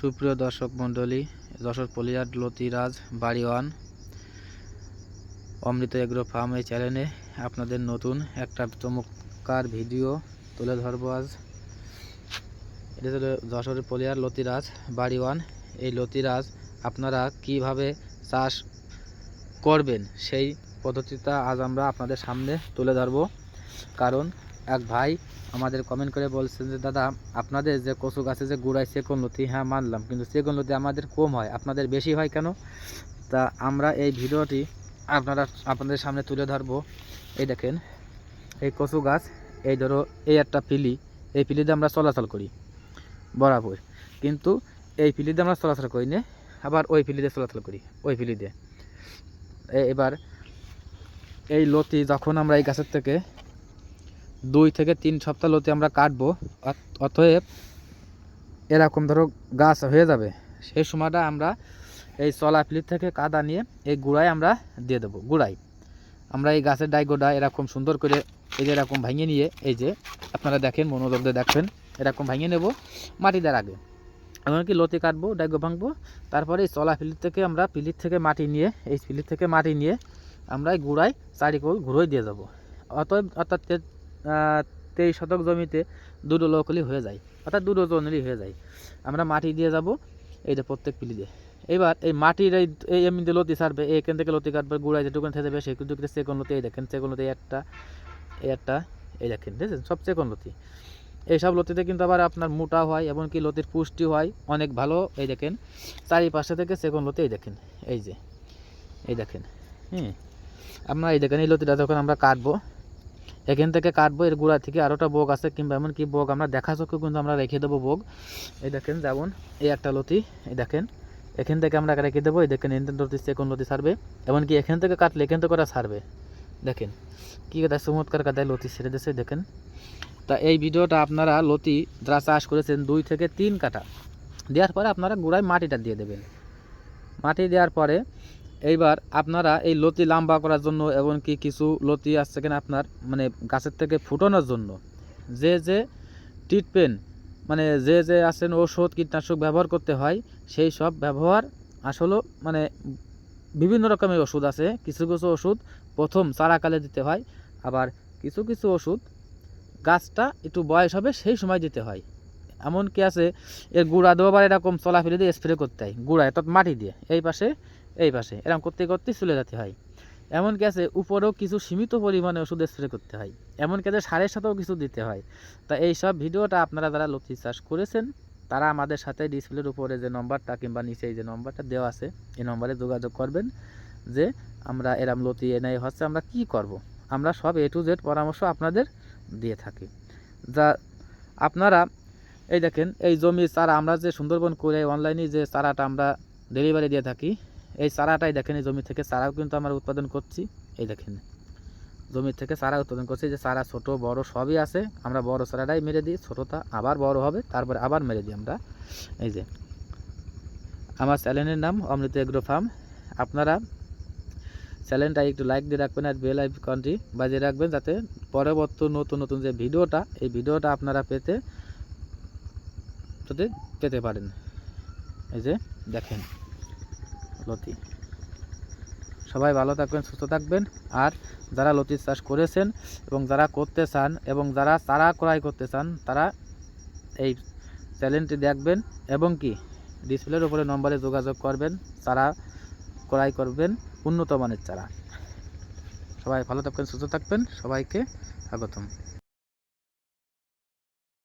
সুপ্রিয় দর্শক মণ্ডলী, যশোর পলিয়ার লতিরাজ বাড়িওয়ান, অমৃত এগ্রো ফার্ম এই চ্যানেলে আপনাদের নতুন একটা চমৎকার ভিডিও তুলে ধরবো আজ। এটা হলো যশোরের পলিয়ার লতিরাজ বাড়িওয়ান। এই লতিরাজ আপনারা কীভাবে চাষ করবেন সেই পদ্ধতিটা আজ আমরা আপনাদের সামনে তুলে ধরবো। কারণ এক ভাই আমাদের কমেন্ট করে বলছেন যে, দাদা, আপনাদের যে কচু গাছে যে গুড়ায় সেকন লতি হ্যাঁ মানলাম। কিন্তু সেকন লতি আমাদের কম হয়। আপনাদের বেশি হয় কেন? তা আমরা এই ভিডিওটি আপনারা, আপনাদের সামনে তুলে ধরবো। এই দেখেন, এই কচু গাছ, এই ধরো, এই একটা পিলি। এই পিলিতে আমরা চলাচল করি, বরাবর। কিন্তু এই পিলিতে আমরা চলাচল করি না, আবার ওই পিলিতে চলাচল করি, ওই পিলিতে। এবার এই লতি যখন আমরা এই গাছের থেকে দুই থেকে তিন সপ্তাহ লতি আমরা কাটবো। অত- অতএব এরকম ধরো গাছ হয়ে যাবে। সেই সময়টা আমরা এই চলা ফিলির থেকে কাদা নিয়ে এই গুড়ায় আমরা দিয়ে দেবো, গুড়াই। আমরা এই গাছের ডাইগোডা এরকম সুন্দর করে এই যে এরকম ভাঙিয়ে নিয়ে এই যে আপনারা দেখেন, মনোযোগ দিয়ে দেখবেন, এরকম ভাঙিয়ে নেব মাটি দেওয়ার আগে। এমনকি লতি কাটবো, ডাইগো ভাঙবো। তারপরে এই চলা ফিলির থেকে আমরা পিলির থেকে মাটি নিয়ে, এই ফিলির থেকে মাটি নিয়ে আমরা এই গুড়ায় চারিকোল ঘুরোই দিয়ে যাব অতএব অর্থাৎ তেইশ শতক জমিতে দুটো লোকলি হয়ে যায়, অর্থাৎ দুটো জনেরই হয়ে যায়। আমরা মাটি দিয়ে যাব, এই যে প্রত্যেক পিলি দিয়ে। এবার এই মাটির এই এই এমনিতে লতি ছাড়বে এখান থেকে লতি কাটবে, গুড়ায় যেটুকুন থেকে যাবে কিন্তু চেকন লতি, এই দেখেন চেকন লতি একটা, এই একটা, এই দেখেন, বুঝেছেন? সব চেকন লতি। এইসব লতিতে কিন্তু আবার আপনার মোটা হয়, এমনকি লতির পুষ্টি হয়, অনেক ভালো, এই দেখেন। চারিপাশে থেকে চেকন লতি, এই দেখেন, এই যে, এই দেখেন হ্যাঁ আমরা এই দেখেন, এই লতিটা যখন আমরা কাটবো এখান থেকে কাটবো, এর গোড়া থেকে আরোটা বোগ আছে কিংবা এমনকি বোগ আমরা দেখা চোখে কিন্তু আমরা রেখে দেবো বোগ। এই দেখেন, যেমন এই একটা লতি, এই দেখেন, এখান থেকে আমরা রেখে দেবো, এই দেখেন, এখান লতি, সেকন লতি ছাড়বে এমনকি এখান থেকে কাটলে এখান থেকে ওরা ছাড়বে। দেখেন, কী কথা চমৎকার কাদায় লতি ছেড়ে দিয়েছে দেখেন। তা এই ভিডিওটা আপনারা লতি যারা চাষ করেছেন, দুই থেকে তিন কাটা দেওয়ার পরে আপনারা গোড়ায় মাটিটা দিয়ে দেবেন। মাটি দেওয়ার পরে এইবার আপনারা এই লতি লম্বা করার জন্য এমনকি কিছু লতি আসছে কিনা আপনার মানে গাছের থেকে ফুটানোর জন্য। যে যে ট্রিটমেন্ট মানে যে যে আছেন ওষুধ কীটনাশক ব্যবহার করতে হয়, সেই সব ব্যবহার আসলে মানে বিভিন্ন রকমের ওষুধ আছে। কিছু কিছু ওষুধ প্রথম চারাকালে দিতে হয়, আবার কিছু কিছু ওষুধ গাছটা একটু বয়স হবে সেই সময় দিতে হয়। এমন কি আছে, এর গুঁড়া দেওয়াবার এরকম চলাফেরি দিয়ে স্প্রে করতে হয় গুঁড়া অর্থাৎ মাটি দিয়ে। এই পাশে এই পাশে। এরকম করতে করতে চলে যেতে হয়। এমন আছে উপরেও কিছু সীমিত পরিমাণে ওষুধ স্প্রে করতে হয়। এমন আছে সারের সাথেও কিছু দিতে হয়। তা এই সব ভিডিওটা আপনারা যারা লতি চাষ করেছেন, তারা আমাদের সাথে ডিসপ্লের উপরে যে নম্বরটা কিংবা নিচে যে নম্বরটা দেওয়া আছে, এই নম্বরে যোগাযোগ করবেন যে আমরা এরাম লতি এনে হচ্ছে আমরা কি করব। আমরা সব এ টু জেড পরামর্শ আপনাদের দিয়ে থাকি। যা আপনারা, এই দেখেন, এই জমি চারা আমরা যে সুন্দরবন করে অনলাইনে যে চারাটা আমরা ডেলিভারি দিয়ে থাকি এই চারাটাই দেখেন, এই জমি থেকে চারাও কিন্তু আমরা উৎপাদন করছি। এই দেখেন, জমি থেকে চারা উৎপাদন করছি যে চারা ছোট, বড় সবই আছে। আমরা বড় চারাটাই মেরে দিই, ছোটোটা আবার বড় হবে, তারপরে আবার মেরে দিই আমরা। এই যে, আমার চ্যানেলের নাম অমৃত এগ্রো ফার্ম। আপনারা চ্যানেলটা একটু লাইক দিয়ে রাখবেন আর বেল আইকনটি বাজিয়ে রাখবেন, যাতে পরবর্তী নতুন নতুন যে ভিডিওটা, এই ভিডিওটা আপনারা পেতে পেতে পারেন। এই যে, দেখেন। লতি। সবাই ভালো থাকবেন, সুস্থ থাকবেন। আর যারা লতি চাষ করেছেন এবং যারা করতে চান এবং যারা চারা ক্রয় করতে চান, তারা এই চ্যানেলটি দেখবেন এবং কি ডিসপ্লের উপরে নম্বরে যোগাযোগ করবেন, চারা ক্রয় করবেন, উন্নত মানের চারা। সবাই ভালো থাকবেন, সুস্থ থাকবেন। সবাইকে স্বাগতম।